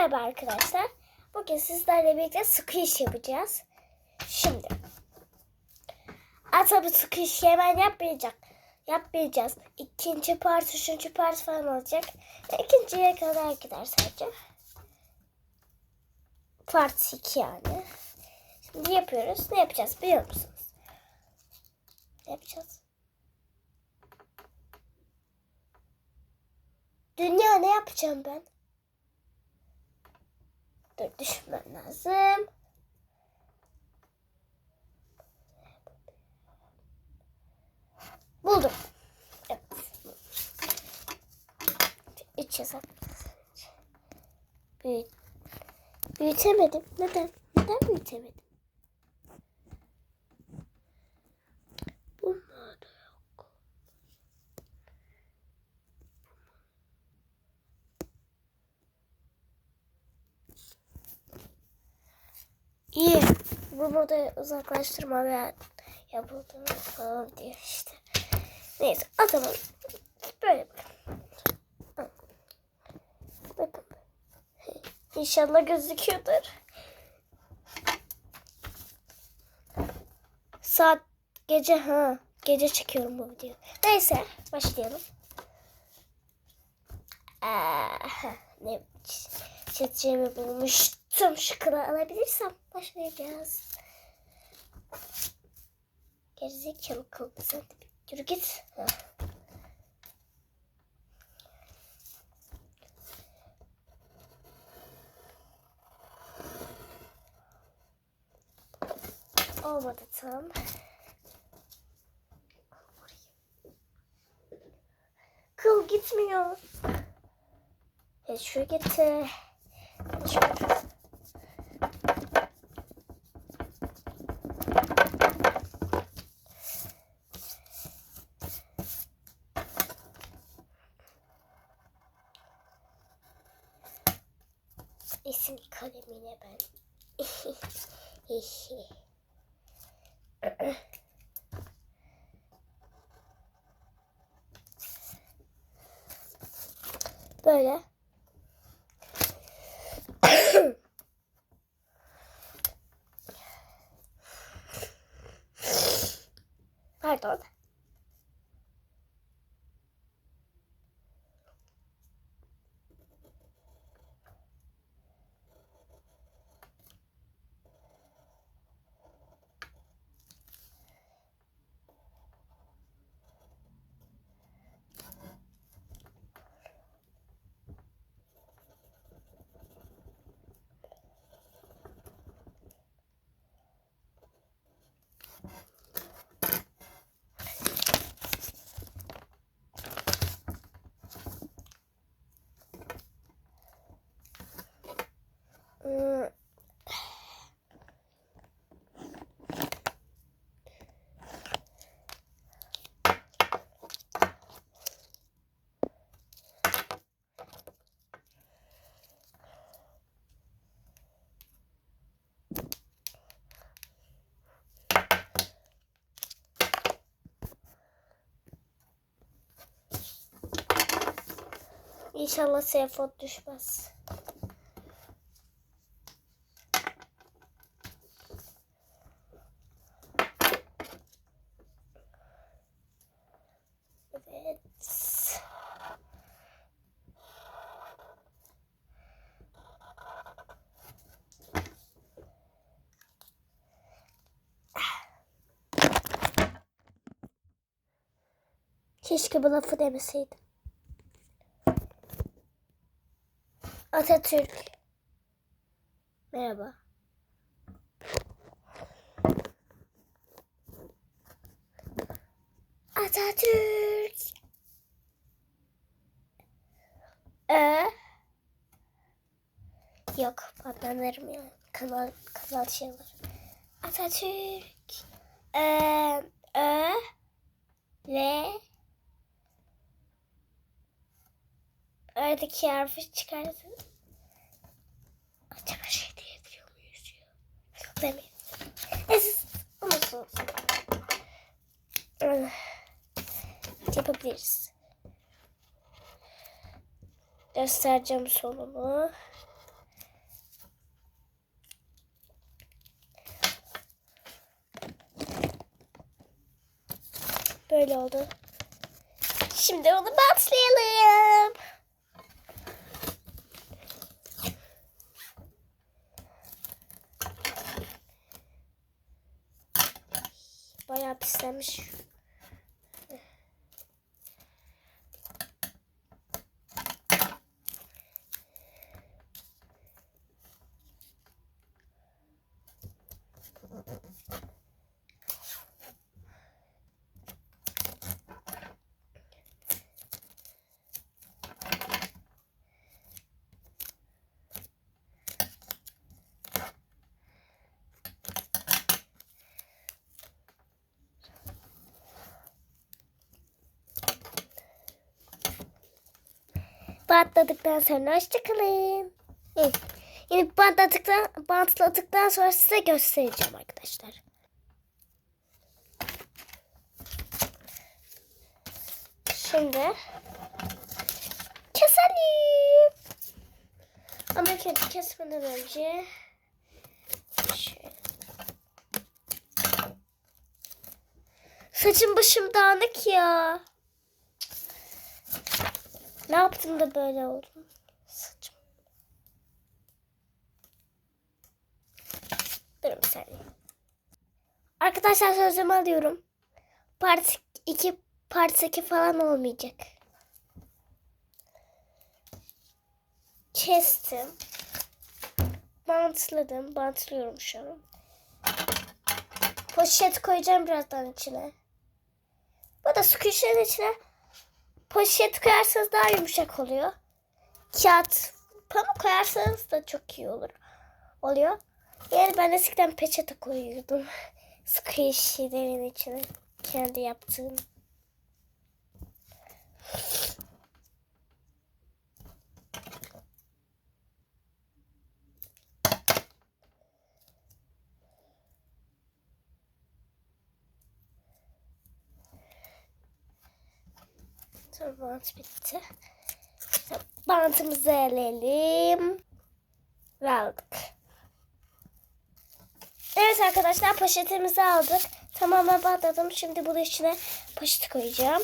Merhaba arkadaşlar. Bugün sizlerle birlikte iş yapacağız. Şimdi. Ata bu işi hemen yapmayacak. Yapmayacağız. İkinci part, üçüncü part falan olacak. İkinciye kadar gider sadece. Part 2 yani. Şimdi yapıyoruz. Ne yapacağız biliyor musunuz? Ne yapacağız? Dünya ne yapacağım ben? Dur düşünmem lazım. Buldum. Evet. Üç hesap. Büyüt. Büyütemedim. Neden? Neden büyütemedim? Bunlar da yok. İyi. Bu moda uzaklaştırma ve yapıldığını falan diyor işte. Neyse o zaman böyle bakın. Bakın. İnşallah gözüküyordur. Saat gece ha gece çekiyorum bu videoyu. Neyse başlayalım. Aha, ne çizeceğimi bulmuştum. Şu kılı alabilirsem başlayacağız. Gerizekalı kıl sen de yürü git. Ha. Olmadı tam. Kıl gitmiyor. E şu gitti. Şu. İsim kalemine ben. Böyle. Pardon. İnşallah seyfot düşmez. Evet. Keşke bu lafı demeseydim. Atatürk. Merhaba. Atatürk. Ee? Yok, patlanırım ya. Kanal, kanal şey olur. Atatürk. Ee, ö, le, aradaki harfi çıkarsın. Acaba şey diye diyor muyuz ya? Demeyin. E. Yapabiliriz. Göstereceğim sonumu. Böyle oldu. Şimdi onu bantlayalım. Bayağı pislenmiş. Bantladıktan sonra hoşçakalın. Evet. Yine bantladıktan, bantladıktan sonra size göstereceğim arkadaşlar. Şimdi keselim. Ama önce kesmeden önce şöyle. Saçım başım dağınık ya. Ne yaptım da böyle oldu? Saçım. Durun bir saniye. Arkadaşlar sözümü alıyorum. Part 2 part 2 falan olmayacak. Kestim. Bantladım. Bantlıyorum şu an. Poşet koyacağım birazdan içine. Bu da squish'in içine poşet koyarsanız daha yumuşak oluyor. Kağıt pamuk koyarsanız da çok iyi olur. Oluyor. Yani ben eskiden peçete koyuyordum. Squishy'lerin içine. Kendi yaptığım. Sonra bant bitti. Sonra Bantımızı eleyelim. Ve aldık. Evet arkadaşlar poşetimizi aldık. Tamamen bantladım. Şimdi bunun içine poşet koyacağım.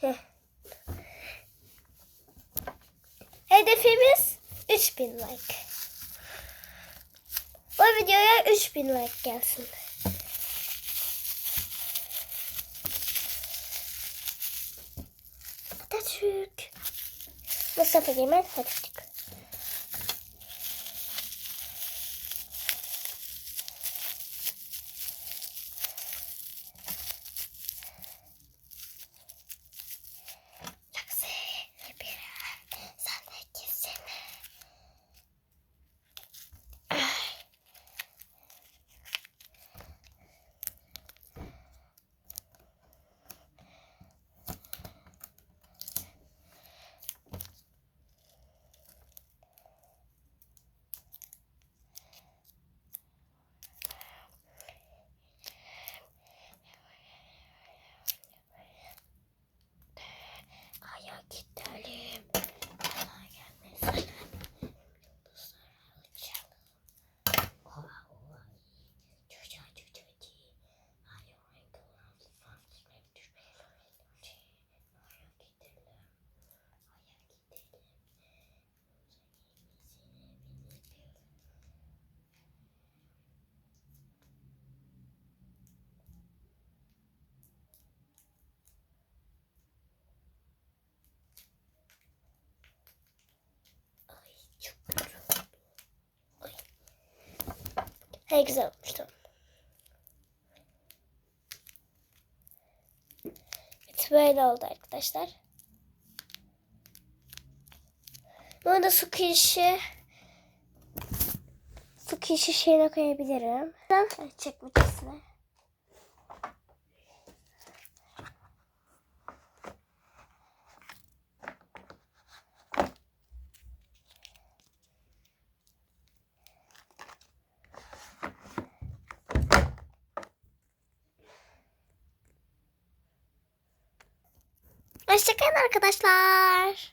Heh. Hedefimiz 3000 like. Bu videoya 3000 like gelsin. Atatürk. Mustafa Kemal Atatürk. Çok Hey güzel olmuş tamam. Evet böyle oldu arkadaşlar. Bunu da su kişi su kişi şeyine koyabilirim. Çekmecesine. Hoşçakalın arkadaşlar.